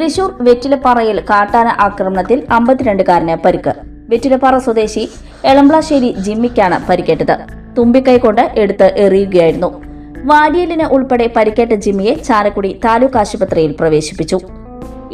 തൃശൂർ വെറ്റിലപ്പാറയിൽ കാട്ടാന ആക്രമണത്തിൽ അമ്പത്തിരണ്ടുകാരന് പരിക്ക്. വെറ്റിലപ്പാറ സ്വദേശി എളമ്പ്ളശ്ശേരി ജിമ്മിക്കാണ് പരിക്കേറ്റത്. തുമ്പിക്കൈ കൊണ്ട് എടുത്ത് എറിയുകയായിരുന്നു. വാടിയലിന് ഉൾപ്പെടെ പരിക്കേറ്റ ജിമ്മിയെ ചാലക്കുടി താലൂക്ക് ആശുപത്രിയിൽ പ്രവേശിപ്പിച്ചു.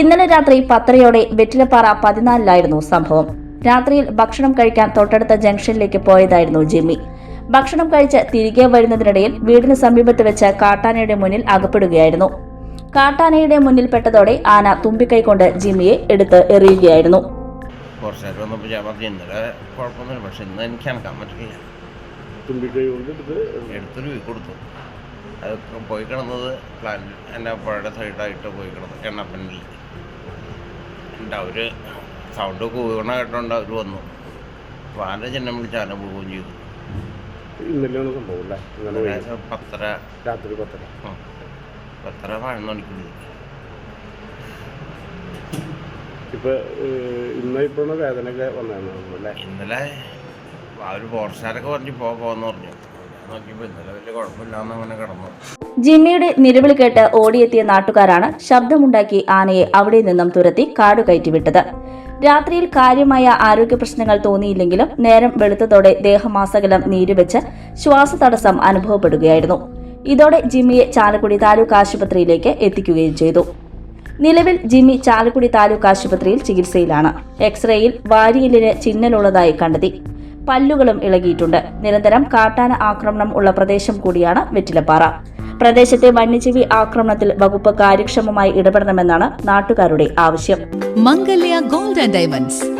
ഇന്നലെ രാത്രി പത്തരയോടെ വെറ്റിലപ്പാറ പതിനാലിലായിരുന്നു സംഭവം. രാത്രിയിൽ ഭക്ഷണം കഴിക്കാൻ തൊട്ടടുത്ത ജംഗ്ഷനിലേക്ക് പോയതായിരുന്നു ജിമ്മി. ഭക്ഷണം കഴിച്ച് തിരികെ വരുന്നതിനിടയിൽ വീടിന് സമീപത്ത് വെച്ച് കാട്ടാനയുടെ മുന്നിൽ അകപ്പെടുകയായിരുന്നു. കാട്ടാനയുടെ മുന്നിൽപ്പെട്ടതോടെ ആന തുമ്പിക്കൈ കൊണ്ട് ജിമ്മിയെ എടുത്ത് എറിയുകയായിരുന്നു. കുറച്ച് നേരം വന്നപ്പോൾ ഞാൻ പറഞ്ഞു ഇന്നലെ കുഴപ്പമൊന്നുമില്ല. പക്ഷെ ഇന്ന് എനിക്ക് അനക്കാൻ പറ്റില്ല. തുമ്പിക്കൈ കൊണ്ട് എടുത്തൊരു കൊടുത്തു. അത് പോയി കിടന്നത് പ്ലാന്റ് എന്റെ അപ്പയുടെ സൈഡായിട്ട് പോയി കിടന്നു. എണ്ണപ്പനിൽ എന്റെ അവർ സൗണ്ട് കൂവണ കേട്ടോണ്ട് അവർ വന്നു. അപ്പോൾ ആന്റെ ജന്മം വിളിച്ച് ആന പോവുകയും ചെയ്തു. ഇന്നലെയാണ് സംഭവം പത്തര. രാത്രി പത്തര. പത്തര പതിനൊന്ന് ഇപ്പൊ ഇന്ന് ഇപ്പോഴാണ് വേദനയൊക്കെ വന്നതാണ് അല്ലേ? ഇന്നലെ ആ ഒരു ഫോറസ്റ്റുകാരൊക്കെ പറഞ്ഞു പോ പോന്ന് പറഞ്ഞു. നോക്കിയപ്പോൾ ഇന്നലെ വലിയ കുഴപ്പമില്ലാന്ന് അങ്ങനെ കിടന്നു. ജിമ്മിയുടെ നിലവിളി കേട്ട് ഓടിയെത്തിയ നാട്ടുകാരാണ് ശബ്ദമുണ്ടാക്കി ആനയെ അവിടെ നിന്നും തുരത്തി കാട് കയറ്റിവിട്ടത് രാത്രിയിൽ കാര്യമായ ആരോഗ്യ പ്രശ്നങ്ങൾ തോന്നിയില്ലെങ്കിലും നേരം വെളുത്തതോടെ ദേഹമാസകലം നീരുവെച്ച് ശ്വാസതടസ്സം അനുഭവപ്പെടുകയായിരുന്നു. ഇതോടെ ജിമ്മിയെ ചാലക്കുടി താലൂക്ക് ആശുപത്രിയിലേക്ക് എത്തിക്കുകയും ചെയ്തു. നിലവിൽ ജിമ്മി ചാലക്കുടി താലൂക്ക് ആശുപത്രിയിൽ ചികിത്സയിലാണ്. എക്സ്റേയിൽ വാരിയലിന് ചിഹ്നലുള്ളതായി കണ്ടെത്തി. പല്ലുകളും ഇളകിയിട്ടുണ്ട്. നിരന്തരം കാട്ടാന ആക്രമണം ഉള്ള പ്രദേശം കൂടിയാണ് വെറ്റിലപ്പാറ. പ്രദേശത്തെ വന്യജീവി ആക്രമണത്തിൽ വകുപ്പ് കാര്യക്ഷമമായി ഇടപെടണമെന്നാണ് നാട്ടുകാരുടെ ആവശ്യം. Mangalya gold and diamonds.